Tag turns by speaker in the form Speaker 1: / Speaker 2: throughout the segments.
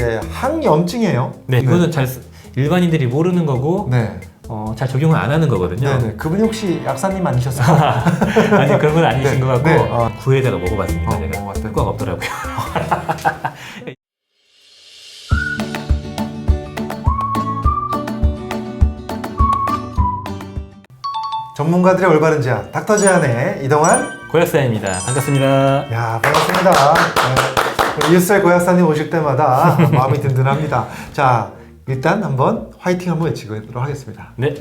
Speaker 1: 예, 항염증이에요.
Speaker 2: 네, 이거는 잘 쓰- 일반인들이 모르는 거고
Speaker 1: 네.
Speaker 2: 어, 잘 적용을 안 하는 거거든요.
Speaker 1: 네, 네. 그분이 혹시 약사님 아니셨어요?
Speaker 2: 아니 그런 건 아니신
Speaker 1: 네,
Speaker 2: 것 같고
Speaker 1: 네, 어.
Speaker 2: 구에다가 먹어봤습니다.
Speaker 1: 어,
Speaker 2: 제가
Speaker 1: 먹어봤더니.
Speaker 2: 효과가 없더라고요.
Speaker 1: 전문가들의 올바른 제안, 닥터 제안의 이동환.
Speaker 2: 고약사입니다. 반갑습니다.
Speaker 1: 야, 반갑습니다. 네. 이웃살 고약사님 오실 때마다 마음이 든든합니다. 자, 일단 한번 화이팅 한번 외치도록 하겠습니다.
Speaker 2: 네,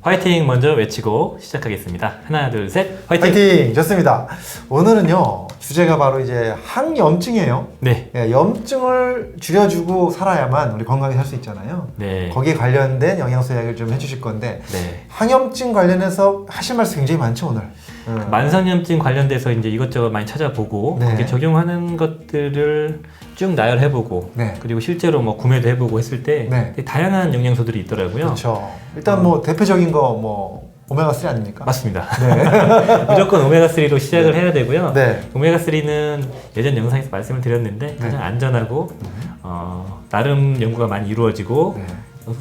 Speaker 2: 화이팅 먼저 외치고 시작하겠습니다. 하나, 둘, 셋, 화이팅.
Speaker 1: 화이팅! 좋습니다. 오늘은요, 주제가 바로 이제 항염증이에요.
Speaker 2: 네,
Speaker 1: 예, 염증을 줄여주고 살아야만 우리 건강하게 살수 있잖아요.
Speaker 2: 네,
Speaker 1: 거기에 관련된 영양소 이야기를 좀 해주실 건데
Speaker 2: 네.
Speaker 1: 항염증 관련해서 하실 말씀 굉장히 많죠 오늘. 음.
Speaker 2: 만성염증 관련돼서 이제 이것저것 많이 찾아보고
Speaker 1: 네.
Speaker 2: 거기에 적용하는 것들을 쭉 나열해보고
Speaker 1: 네.
Speaker 2: 그리고 실제로 뭐 구매도 해보고 했을 때
Speaker 1: 네.
Speaker 2: 다양한 영양소들이 있더라고요.
Speaker 1: 그렇죠. 일단 뭐 대표적인 거뭐 오메가 3 아닙니까?
Speaker 2: 맞습니다.
Speaker 1: 네.
Speaker 2: 무조건 오메가3로 시작을 해야 되고요.
Speaker 1: 네.
Speaker 2: 오메가3는 예전 영상에서 말씀을 드렸는데 가장 안전하고 어, 나름 연구가 많이 이루어지고
Speaker 1: 네.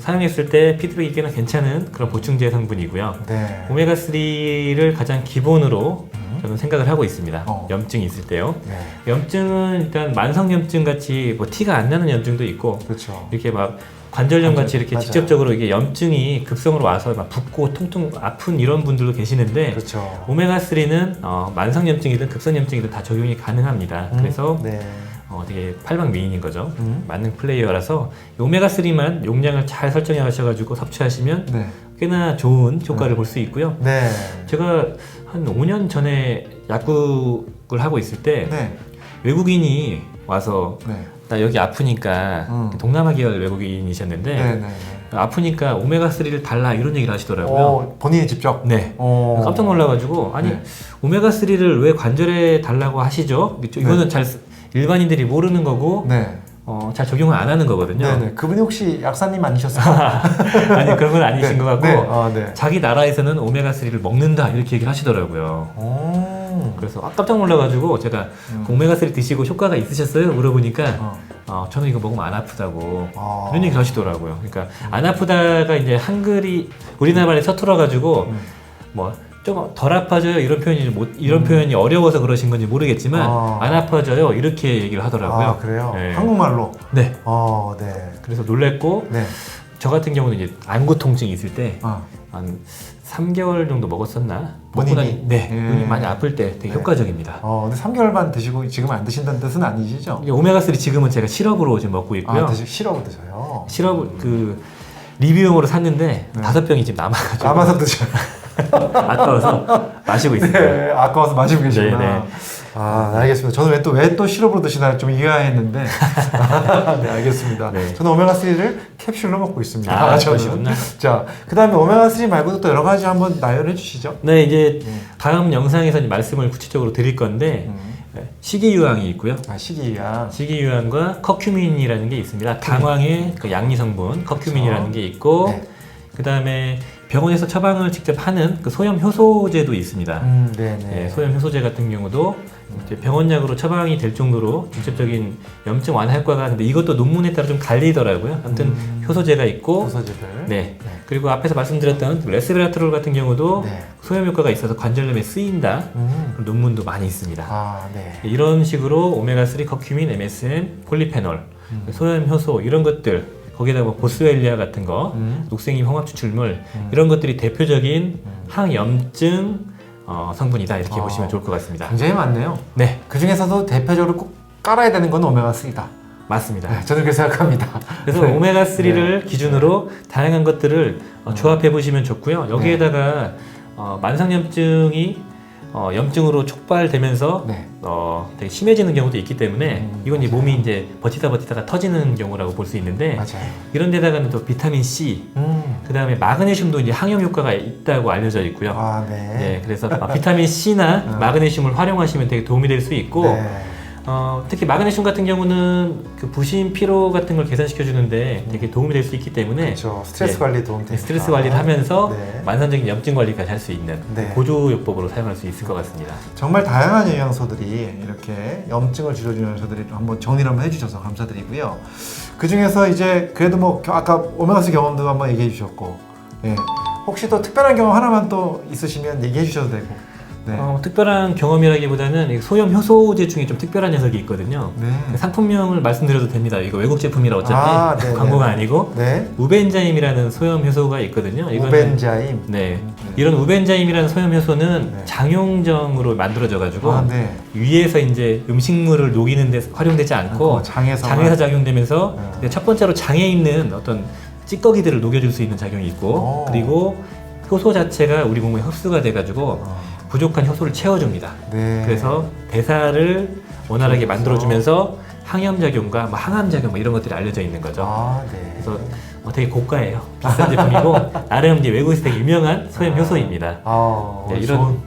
Speaker 2: 사용했을 때 피드백이 꽤나 괜찮은 그런 보충제 성분이고요.
Speaker 1: 네.
Speaker 2: 오메가3를 가장 기본으로 저는 생각을 하고 있습니다.
Speaker 1: 어.
Speaker 2: 염증이 있을 때요.
Speaker 1: 네.
Speaker 2: 염증은 일단 만성염증 같이 뭐 티가 안 나는 염증도 있고
Speaker 1: 그렇죠.
Speaker 2: 이렇게 막 관절염 같이
Speaker 1: 관절,
Speaker 2: 이렇게
Speaker 1: 맞아요.
Speaker 2: 직접적으로 이게 염증이 급성으로 와서 막 붓고 통통 아픈 이런 분들도 계시는데
Speaker 1: 그렇죠.
Speaker 2: 오메가 3는 어, 만성염증이든 급성염증이든 다 적용이 가능합니다. 그래서
Speaker 1: 네.
Speaker 2: 어, 되게 팔방 미인인 거죠.
Speaker 1: 음.
Speaker 2: 만능 플레이어라서 오메가 3만 용량을 잘 설정해 가셔가지고 섭취하시면
Speaker 1: 네.
Speaker 2: 꽤나 좋은 효과를 볼 수 있고요.
Speaker 1: 네.
Speaker 2: 제가 한 5년 전에 약국을 하고 있을 때
Speaker 1: 네.
Speaker 2: 외국인이 와서
Speaker 1: 네.
Speaker 2: 나 여기 아프니까
Speaker 1: 음.
Speaker 2: 동남아 계열 외국인이셨는데
Speaker 1: 네. 네.
Speaker 2: 아프니까 오메가 3를 달라 이런 얘기를 하시더라고요.
Speaker 1: 어, 본인이 직접.
Speaker 2: 네.
Speaker 1: 어.
Speaker 2: 깜짝 놀라가지고 아니
Speaker 1: 네.
Speaker 2: 오메가 3를 왜 관절에 달라고 하시죠? 이거는 잘 쓰- 일반인들이 모르는 거고
Speaker 1: 네.
Speaker 2: 어, 잘 적용을 안 하는 거거든요.
Speaker 1: 네. 네. 그분이 혹시 약사님 아니셨어요?
Speaker 2: 아니 그런 건 아니신
Speaker 1: 네.
Speaker 2: 것 같고
Speaker 1: 네. 아, 네.
Speaker 2: 자기 나라에서는 오메가 3를 먹는다 이렇게 얘기를 하시더라고요.
Speaker 1: 오.
Speaker 2: 그래서 아, 깜짝 놀라가지고 제가
Speaker 1: 음.
Speaker 2: 그 오메가 3 드시고 효과가 있으셨어요? 물어보니까
Speaker 1: 어.
Speaker 2: 어, 저는 이거 먹으면 안 아프다고
Speaker 1: 아.
Speaker 2: 이런 얘기를 하시더라고요. 그러니까 안 아프다가 이제 한글이 우리나라 말에 서툴어가지고
Speaker 1: 음.
Speaker 2: 뭐 좀 덜 아파져요 이런 표현이 못 이런 표현이 어려워서 그러신 건지 모르겠지만
Speaker 1: 아.
Speaker 2: 안 아파져요 이렇게 얘기를 하더라고요.
Speaker 1: 아, 그래요?
Speaker 2: 네.
Speaker 1: 한국말로.
Speaker 2: 네.
Speaker 1: 어, 네.
Speaker 2: 그래서 놀랬고
Speaker 1: 네.
Speaker 2: 저 같은 경우는 이제 안구 통증이 있을 때
Speaker 1: 아.
Speaker 2: 한 3개월 정도 먹었었나?
Speaker 1: 본인이?
Speaker 2: 먹고 나니 네,
Speaker 1: 예.
Speaker 2: 눈이 많이 아플 때 되게
Speaker 1: 네.
Speaker 2: 효과적입니다.
Speaker 1: 어, 근데 3개월만 드시고 지금 안 드신다는 뜻은 아니시죠?
Speaker 2: 이게 오메가3 지금은 제가 시럽으로 지금 먹고 있고요.
Speaker 1: 아, 드시, 시럽을 드셔요.
Speaker 2: 시럽 그 리뷰용으로 샀는데
Speaker 1: 네.
Speaker 2: 다섯 병이 지금 남아가지고
Speaker 1: 남아서 드셔요.
Speaker 2: 아까워서 마시고 있습니다.
Speaker 1: 네, 아까워서 마시고 계시구나.
Speaker 2: 네, 네.
Speaker 1: 아, 네, 알겠습니다. 저는 왜 또 왜 또 시럽으로 드시나 좀 의아했는데. 네, 알겠습니다.
Speaker 2: 네.
Speaker 1: 저는 오메가 3를 캡슐로 먹고 있습니다.
Speaker 2: 아,
Speaker 1: 저는.
Speaker 2: 그러시구나.
Speaker 1: 자, 그 다음에 오메가 3 말고도 또 여러 가지 한번 나열해 주시죠.
Speaker 2: 네, 이제
Speaker 1: 음.
Speaker 2: 다음 영상에서 이제 말씀을 구체적으로 드릴 건데
Speaker 1: 음.
Speaker 2: 네, 식이유황이 있고요.
Speaker 1: 아, 식이야.
Speaker 2: 식이유황과 커큐민이라는 게 있습니다. 당황의 그 양리 성분 커큐민이라는 게 있고
Speaker 1: 네.
Speaker 2: 그 다음에 병원에서 처방을 직접 하는 그 소염 효소제도 있습니다.
Speaker 1: 음, 네,
Speaker 2: 소염 효소제 같은 경우도 이제 병원약으로 처방이 될 정도로 직접적인 염증 완화 효과가 근데 이것도 논문에 따라 좀 갈리더라고요. 아무튼
Speaker 1: 음.
Speaker 2: 효소제가 있고
Speaker 1: 효소제들.
Speaker 2: 네.
Speaker 1: 네.
Speaker 2: 그리고 앞에서 말씀드렸던 레스베라트롤 같은 경우도
Speaker 1: 네.
Speaker 2: 소염 효과가 있어서 관절염에 쓰인다.
Speaker 1: 음.
Speaker 2: 그런 논문도 많이 있습니다.
Speaker 1: 아, 네.
Speaker 2: 이런 식으로 오메가3 커큐민, MSM, 폴리페놀,
Speaker 1: 음.
Speaker 2: 소염 효소 이런 것들 거기에다 뭐 보스웰리아 같은 거,
Speaker 1: 음.
Speaker 2: 녹색임 홍합 추출물
Speaker 1: 음.
Speaker 2: 이런 것들이 대표적인
Speaker 1: 음.
Speaker 2: 항염증 어, 성분이다 이렇게
Speaker 1: 아.
Speaker 2: 보시면 좋을 것 같습니다.
Speaker 1: 굉장히 많네요.
Speaker 2: 네,
Speaker 1: 그 중에서도 대표적으로 꼭 깔아야 되는 건 오메가 3다.
Speaker 2: 맞습니다.
Speaker 1: 네, 저는 그렇게 생각합니다.
Speaker 2: 그래서
Speaker 1: 네.
Speaker 2: 오메가 3를 기준으로 다양한 것들을 어, 조합해 보시면 좋고요. 여기에다가 어, 만성염증이 어, 염증으로 촉발되면서
Speaker 1: 네.
Speaker 2: 어, 되게 심해지는 경우도 있기 때문에
Speaker 1: 음,
Speaker 2: 이건 이
Speaker 1: 맞아요.
Speaker 2: 몸이 이제 버티다 버티다가 터지는 경우라고 볼 수 있는데
Speaker 1: 맞아요.
Speaker 2: 이런 데다가는 또 비타민 C,
Speaker 1: 음.
Speaker 2: 그 다음에 마그네슘도 이제 항염 효과가 있다고 알려져 있고요.
Speaker 1: 아, 네.
Speaker 2: 네, 그래서 어, 비타민 C나
Speaker 1: 음.
Speaker 2: 마그네슘을 활용하시면 되게 도움이 될 수 있고
Speaker 1: 네.
Speaker 2: 어, 특히 마그네슘 같은 경우는 그 부신 피로 같은 걸 개선시켜 주는데 되게 도움이 될 수 있기 때문에
Speaker 1: 그렇죠. 스트레스
Speaker 2: 네.
Speaker 1: 관리 도움
Speaker 2: 네,
Speaker 1: 되니까.
Speaker 2: 스트레스 관리를 하면서
Speaker 1: 네.
Speaker 2: 만성적인 염증 관리까지 할 수 있는
Speaker 1: 네.
Speaker 2: 고조요법으로 사용할 수 있을 것 같습니다.
Speaker 1: 정말 다양한 영양소들이 이렇게 염증을 줄여주는 영양소들이 한번 정리를 한번 해주셔서 감사드리고요. 그 중에서 이제 그래도 뭐 겨- 아까 오메가3 경험도 한번 얘기해 주셨고, 예. 혹시 또 특별한 경험 하나만 또 있으시면 얘기해 주셔도 되고, 네.
Speaker 2: 어, 특별한 경험이라기보다는 이 소염 효소제 중에 좀 특별한 녀석이 있거든요.
Speaker 1: 네.
Speaker 2: 상품명을 말씀드려도 됩니다. 이거 외국 제품이라 어차피
Speaker 1: 아, 네,
Speaker 2: 광고가
Speaker 1: 네.
Speaker 2: 아니고
Speaker 1: 네.
Speaker 2: 우벤자임이라는 소염 효소가 있거든요. 이거는
Speaker 1: 우벤자임.
Speaker 2: 네.
Speaker 1: 네.
Speaker 2: 이런 우벤자임이라는 소염 효소는
Speaker 1: 네.
Speaker 2: 장용정으로 만들어져 가지고
Speaker 1: 아, 네.
Speaker 2: 위에서 이제 음식물을 녹이는 데 활용되지 않고
Speaker 1: 어, 장에서
Speaker 2: 장에서 작용되면서
Speaker 1: 네.
Speaker 2: 첫 번째로 장에 있는 어떤 찌꺼기들을 녹여줄 수 있는 작용이 있고
Speaker 1: 오.
Speaker 2: 그리고 효소 자체가 우리 몸에 흡수가 돼가지고 부족한 효소를 채워줍니다.
Speaker 1: 네.
Speaker 2: 그래서 대사를 원활하게 만들어주면서 항염 작용과 뭐 항암 작용 뭐 이런 것들이 알려져 있는 거죠.
Speaker 1: 아, 네.
Speaker 2: 그래서 어, 되게 고가예요. 비싼 제품이고 나름 이제 외국에서 되게 유명한 소염 효소입니다.
Speaker 1: 아,
Speaker 2: 네, 이런
Speaker 1: 좋은,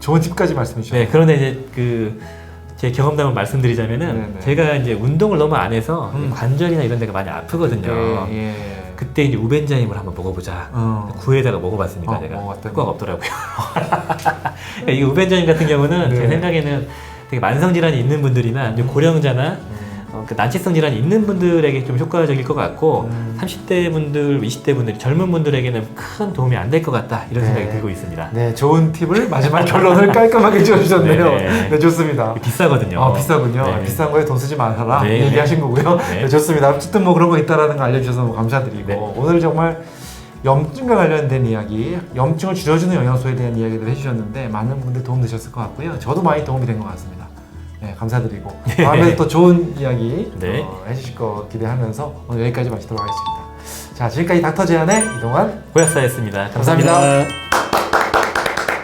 Speaker 1: 좋은 팁까지 말씀해 주셨네요.
Speaker 2: 네, 그런데 이제 그 제 경험담을 말씀드리자면은
Speaker 1: 네네.
Speaker 2: 제가 이제 운동을 너무 안 해서
Speaker 1: 음.
Speaker 2: 관절이나 이런 데가 많이 아프거든요.
Speaker 1: 예, 예.
Speaker 2: 그때 이제 우벤자임을 한번 먹어보자.
Speaker 1: 어.
Speaker 2: 구에다가 먹어봤습니다.
Speaker 1: 어,
Speaker 2: 제가
Speaker 1: 먹어봤더니.
Speaker 2: 효과가 없더라고요. 그러니까 이 우벤자임 같은 경우는
Speaker 1: 네.
Speaker 2: 제 생각에는 되게 만성 질환이 있는 분들이나 이제 고령자나
Speaker 1: 음.
Speaker 2: 어, 그 난치성 질환이 있는 분들에게 좀 효과적일 것 같고
Speaker 1: 음.
Speaker 2: 30대 분들, 20대 분들, 젊은 분들에게는 큰 도움이 안 될 것 같다 이런
Speaker 1: 네.
Speaker 2: 생각이 들고 있습니다.
Speaker 1: 네, 좋은 팁을 마지막 결론을 깔끔하게 지어주셨네요.
Speaker 2: 네.
Speaker 1: 네, 좋습니다.
Speaker 2: 비싸거든요.
Speaker 1: 아, 비싸군요.
Speaker 2: 네.
Speaker 1: 비싼 거에 돈 쓰지 말아라.
Speaker 2: 네,
Speaker 1: 얘기하신 거고요.
Speaker 2: 네.
Speaker 1: 네, 좋습니다. 어쨌든 뭐 그런 거 있다라는 거 알려주셔서 너무 감사드리고
Speaker 2: 네.
Speaker 1: 오늘 정말 염증과 관련된 이야기, 염증을 줄여주는 영양소에 대한 이야기를 해주셨는데 많은 분들 도움 되셨을 것 같고요. 저도 많이 도움이 된 것 같습니다. 네, 감사드리고 다음에 또 좋은 이야기
Speaker 2: 네.
Speaker 1: 어, 해주실 거 기대하면서 오늘 여기까지 마치도록 하겠습니다. 자, 지금까지 닥터 제안의 이동환
Speaker 2: 고약사였습니다
Speaker 1: 감사합니다.
Speaker 2: 감사합니다.